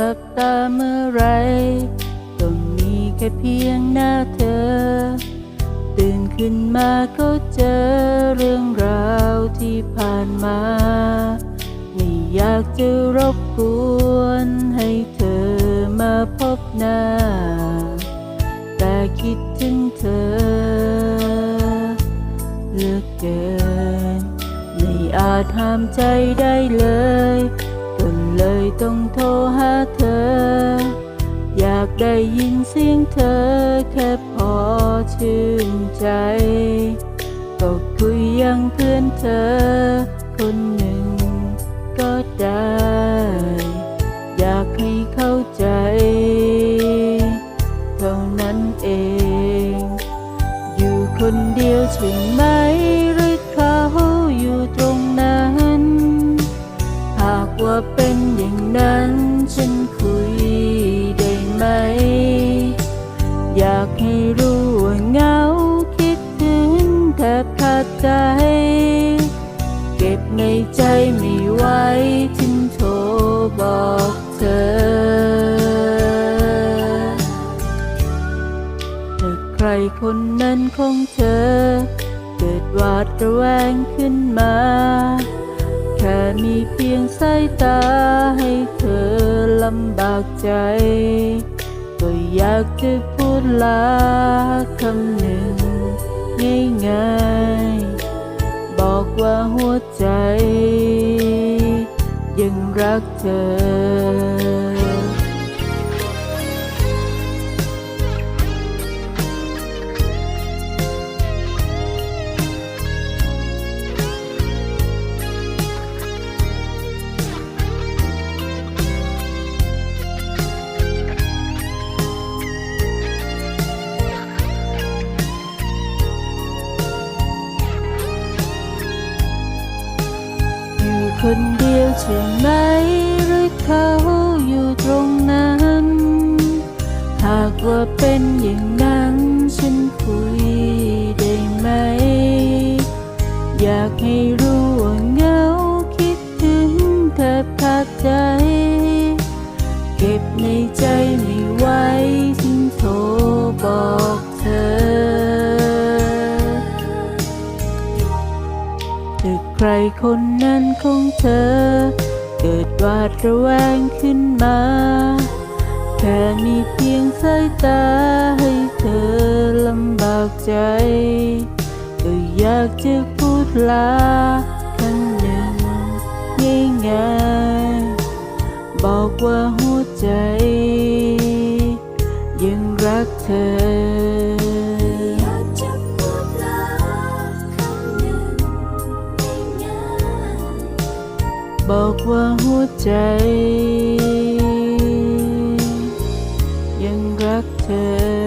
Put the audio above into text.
หลับตาเมื่อไรก็มีแค่เพียงหน้าเธอ ตื่นขึ้นมาก็เจอเรื่องราวที่ผ่านมา ไม่อยากจะรบกวนให้เธอมาพบหน้า แต่คิดถึงเธอเหลือเกิน ไม่อาจห้ามใจได้เลย ต้องโทรหาเธอ อยากได้ยินเสียงเธอแค่พอชื่นใจ ก็คุยยังเพื่อนเธอ คนหนึ่งก็ได้ อยากให้เข้าใจ เท่านั้นเอง อยู่คนเดียวใช่ไหมหรือเขาอยู่ตรงนั้น หากว่า นั้นฉันคุยได้ไหม อยากให้รู้ว่าเหงาคิดถึงแทบขาดใจ เก็บในใจไม่ไหวจึงโทรบอกเธอ แต่ใครคนนั้นของเธอ เกิดวาดระแวงขึ้นมา ค่มีเพียงสายตาให้เธอลำบากใจ ก็อยากจะพูดลาคำหนึ่งง่ายๆ บอกว่าหัวใจ ยังรักเธอ คนเดียวใช่ไหมหรือเขาอยู่ตรงนั้น หากว่าเป็นอย่าง คนนั้นของเธอ เกิดวาดระแวงขึ้นมา แค่มีเพียงสายตาให้เธอลำบากใจ ก็อยากจะพูดลาคำหนึ่งง่ายๆบอกว่าหัวใจ ยังรักเธอ บอกว่าหัวใจ ยังรักเธอ